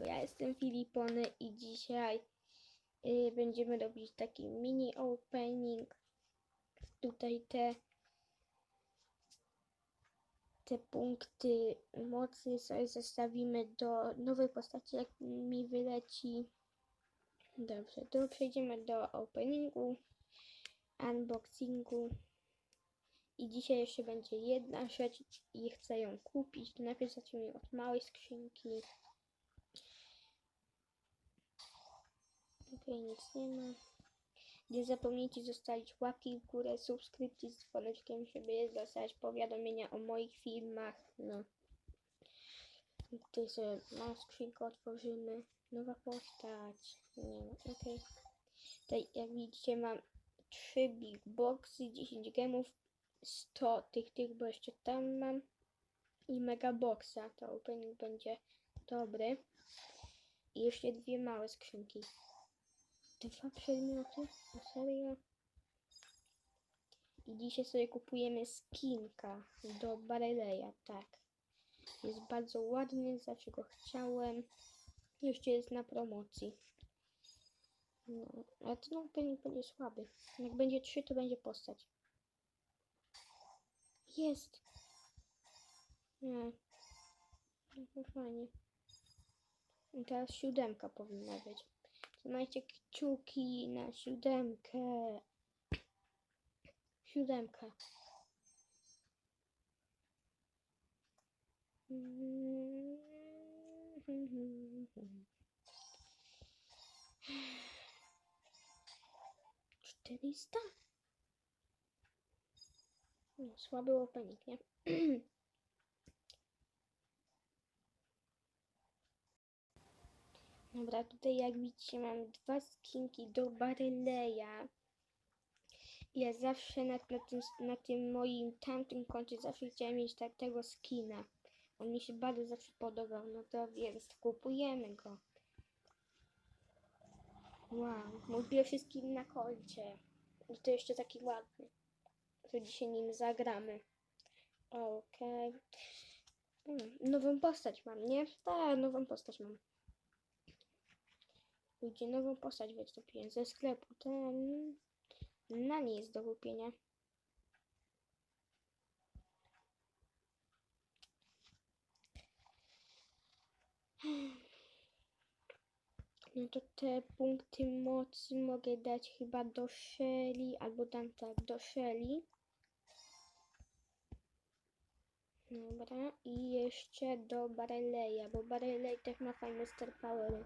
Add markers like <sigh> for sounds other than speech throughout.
Ja jestem Filipony i dzisiaj y, będziemy robić taki mini opening. Tutaj te te punkty mocy sobie zestawimy do nowej postaci, jak mi wyleci. Dobrze, to przejdziemy do openingu, unboxingu. I dzisiaj jeszcze będzie jedna rzecz i chcę ją kupić. To najpierw zacznijmy od małej skrzynki. Okej, nic nie ma. Nie zapomnijcie zostawić łapki w górę, subskrypcji z dzwoneczkiem, żeby dostać powiadomienia o moich filmach. No. Tutaj sobie małą skrzynkę otworzymy. Nowa postać. Nie ma, okej. Tutaj jak widzicie mam 3 big boxy, 10 gemów, 100 tych, tych, bo jeszcze tam mam i mega boxa. To opening będzie dobry. I jeszcze dwie małe skrzynki. Dwa przedmioty? Serio? I dzisiaj sobie kupujemy skinka do Bareleya, tak. Jest bardzo ładny, zawsze go chciałem. Jeszcze jest na promocji. No, ale ten opening będzie słaby. Jak będzie trzy, to będzie postać. Jest! Nie. No fajnie. I teraz siódemka powinna być. Trzymajcie kciuki na siódemkę. Siódemka. Czterysta? No, słaby opening, nie? <clears throat> Dobra, tutaj jak widzicie mam dwa skinki do Bareleya. Ja zawsze na, na, tym, na tym moim tamtym koncie zawsze chciałem mieć tak, tego skina. On mi się bardzo zawsze podobał, no to więc kupujemy go. Wow, mój pierwszy skin na koncie. I to jeszcze taki ładny. To dzisiaj nim zagramy. Okej. Mm, Nową postać mam, nie? Tak, nową postać mam. Gdzie nową postać wykupiłem ze sklepu. Ten na nie jest do kupienia. No to te punkty mocy mogę dać chyba do Shelly, albo dam tak, do Shelly. Dobra, i jeszcze do Bareleya, bo Bareley też ma fajne star powery.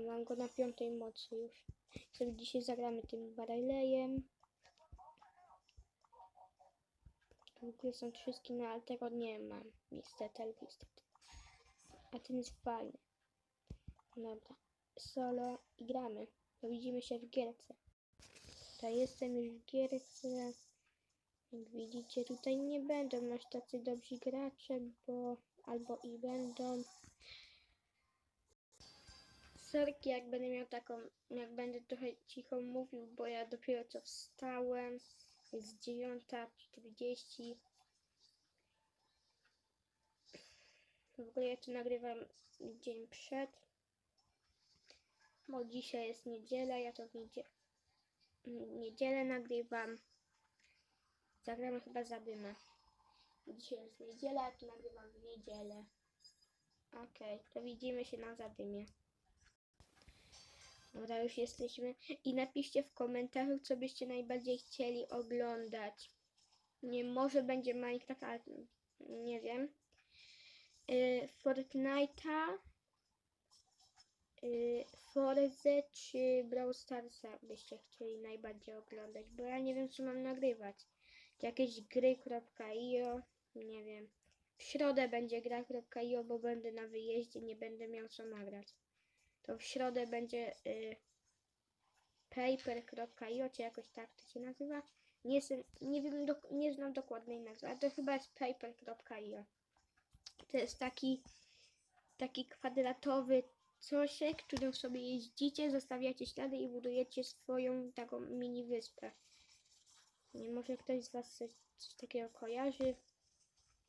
Mam go na piątej mocy już. Sobie dzisiaj zagramy tym Bareleyem. W ogóle są trzy skiny, ale tego nie mam. Niestety, ale niestety. A ten jest fajny. Dobra. Solo i gramy. To widzimy się w gierce. To jestem już w gierce. Jak widzicie, tutaj nie będą aż tacy dobrzy gracze, bo albo i będą. Sorki, jak będę miał taką, jak będę trochę cicho mówił, bo ja dopiero co wstałem. Jest 9.40. W ogóle ja tu nagrywam dzień przed. Bo dzisiaj jest niedziela, ja to w niedzie niedzielę nagrywam. Zagramy chyba zadymę. Dzisiaj jest niedziela, ja tu nagrywam w niedzielę. Okej, to widzimy się na zadymie. Dobra, już jesteśmy. I napiszcie w komentarzu, co byście najbardziej chcieli oglądać. Nie, może będzie Minecraft, ale nie wiem. Yy, Fortnite'a, yy, Forze czy Brawl Starsa byście chcieli najbardziej oglądać, bo ja nie wiem, co mam nagrywać. Jakieś gry.io, nie wiem. W środę będzie gra.io, bo będę na wyjeździe, nie będę miał co nagrać to w środę będzie y, paper.io, czy jakoś tak to się nazywa. Nie, jestem, nie wiem, dok- nie znam dokładnej nazwy, ale to chyba jest paper.io. To jest taki, taki kwadratowy cosiek, którym sobie jeździcie, zostawiacie ślady i budujecie swoją taką mini wyspę. Nie może ktoś z Was coś, coś takiego kojarzy.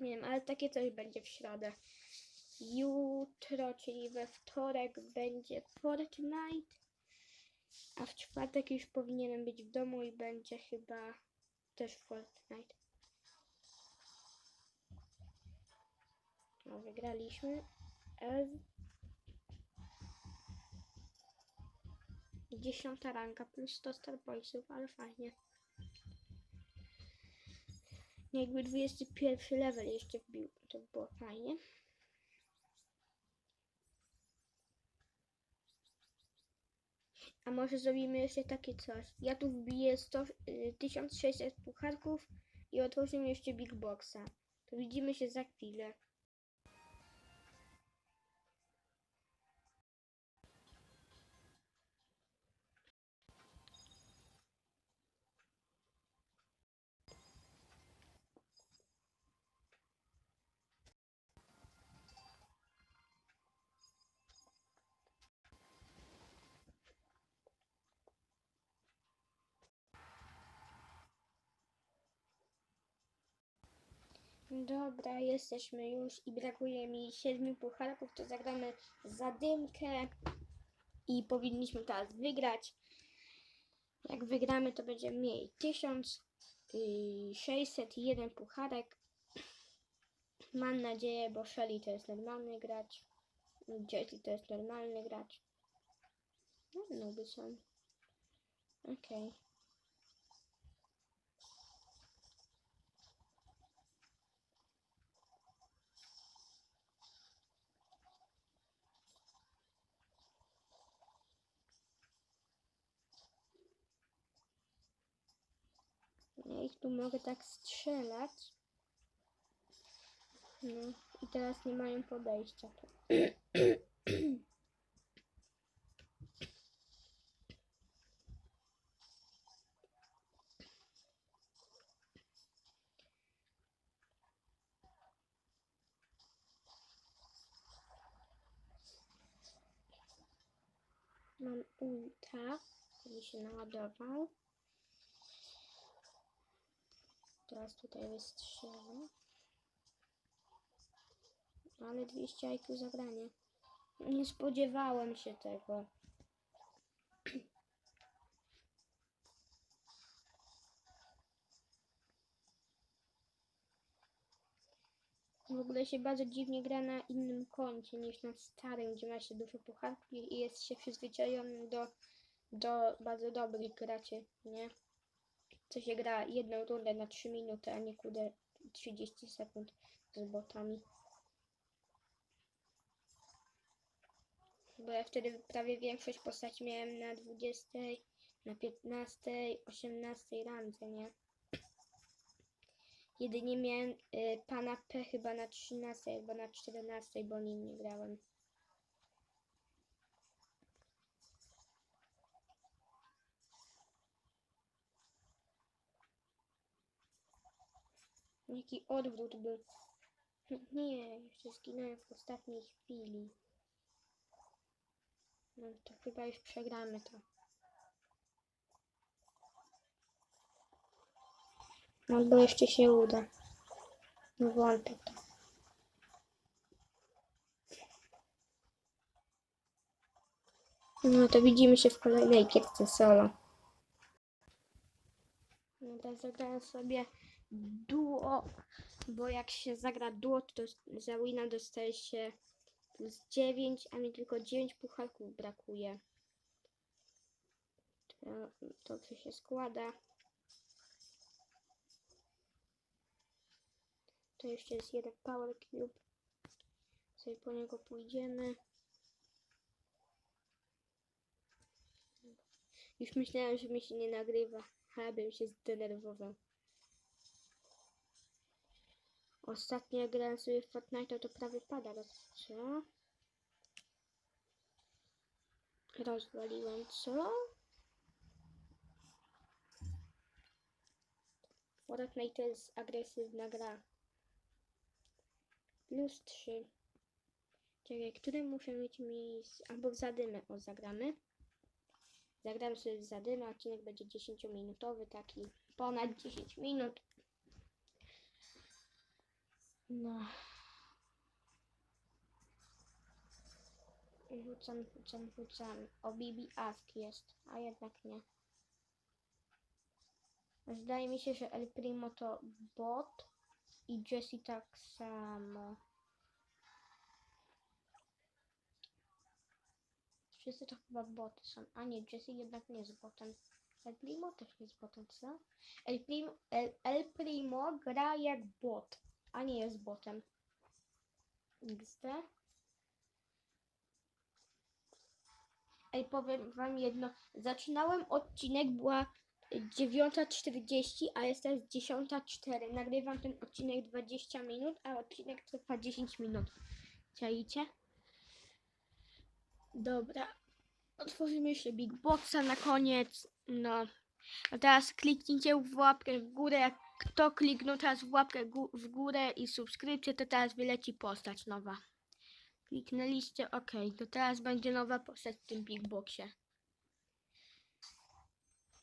Nie wiem, ale takie coś będzie w środę. Jutro, czyli we wtorek, będzie Fortnite. A w czwartek już powinienem być w domu i będzie chyba też Fortnite. No, wygraliśmy. Dziesiąta ranka plus 100 star pointsów, ale fajnie. Jakby 21 level jeszcze wbił, to by było fajnie. A może zrobimy jeszcze takie coś. Ja tu wbiję 100, y, 1600 pucharków i otworzymy jeszcze Big Boxa. To widzimy się za chwilę. Dobra, jesteśmy już i brakuje mi 7 pucharków, to zagramy zadymkę i powinniśmy teraz wygrać. Jak wygramy, to będziemy mieli 1601 pucharek. Mam nadzieję, bo Shelly to jest normalny gracz. Jessie to jest normalny gracz. No, noby są. Okej. Ja ich tu mogę tak strzelać. No i teraz nie mają podejścia. Mam ulta, który się naładował. Teraz tutaj wystrzelę. Ale 200 IQ zagranie. Nie spodziewałem się tego. W ogóle się bardzo dziwnie gra na innym koncie niż na starym, gdzie ma się dużo pucharków i jest się przyzwyczajonym do, do bardzo dobrych graczy, nie? Co się gra jedną rundę na 3 minuty, a nie kudę 30 sekund z botami. Bo ja wtedy prawie większość postaci miałem na 20, na 15, 18 randze, nie? Jedynie miałem y, pana P chyba na 13 albo na 14, bo nim nie grałem. Jaki odwrót był. Nie, jeszcze zginąłem w ostatniej chwili. No to chyba już przegramy to. Albo jeszcze się uda. No wątpię w to. No to widzimy się w kolejnej gierce solo. Teraz zagrałem sobie duo, bo jak się zagra duo, to za wina dostaje się plus 9, a mi tylko 9 pucharków brakuje. To dobrze się składa. To jeszcze jest jeden Power Cube. Sobie po niego pójdziemy. Już myślałem, że mi się nie nagrywa, ale bym się zdenerwował. Ostatnio jak grałem sobie w Fortnite, to prawie pada. Co? Rozwaliłem, co? Fortnite to jest agresywna gra. Plus 3. Czekaj, które muszę mieć miejsce? Albo w zadymę. O, zagramy. Zagram sobie w zadymę. Odcinek będzie 10-minutowy, taki ponad 10 minut. No. Rzucam, rzucam, rzucam. O Bibi Ask jest, a jednak nie. Zdaje mi się, że El Primo to bot i Jessie tak samo. Wszyscy to chyba boty są. A nie, Jessie jednak nie jest botem. El Primo też jest botem, co? El Primo, El, El Primo gra jak bot, a nie jest botem. XD. Ej, powiem wam jedno. Zaczynałem odcinek, była 9.40, a jest teraz 10.04. Nagrywam ten odcinek 20 minut, a odcinek trwa 10 minut. Czaicie? Dobra. Otworzymy jeszcze Big Boxa na koniec. No. A teraz kliknijcie w łapkę w górę. Jak kto kliknął teraz w łapkę w górę i subskrypcję, to teraz wyleci postać nowa. Kliknęliście OK. To teraz będzie nowa postać w tym Big Boxie.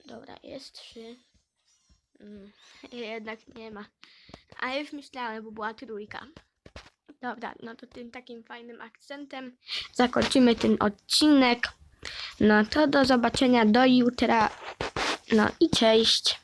Dobra, jest trzy. Mm, jednak nie ma. A już myślałem, bo była trójka. Dobra, no to tym takim fajnym akcentem zakończymy ten odcinek. No to do zobaczenia do jutra. No i cześć.